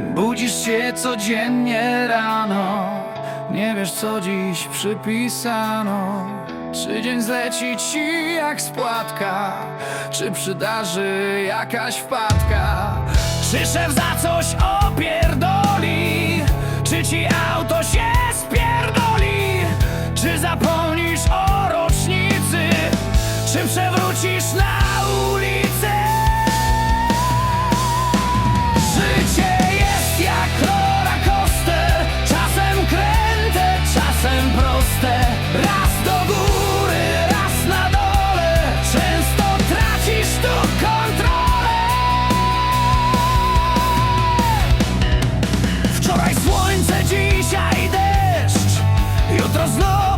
Budzisz się codziennie rano. Nie wiesz co dziś przypisano. Czy dzień zleci ci jak spłatka Czy przydarzy jakaś wpadka? Czy szef za coś opierdoli? Czy ci auto się spierdoli? Czy zapomnisz o rocznicy? Czy przewrócisz na There's no.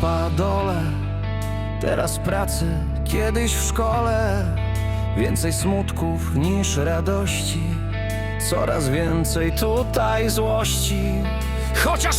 spadole Teraz pracy, kiedyś w szkole. Więcej smutków niż radości. Coraz więcej tutaj złości. Chociaż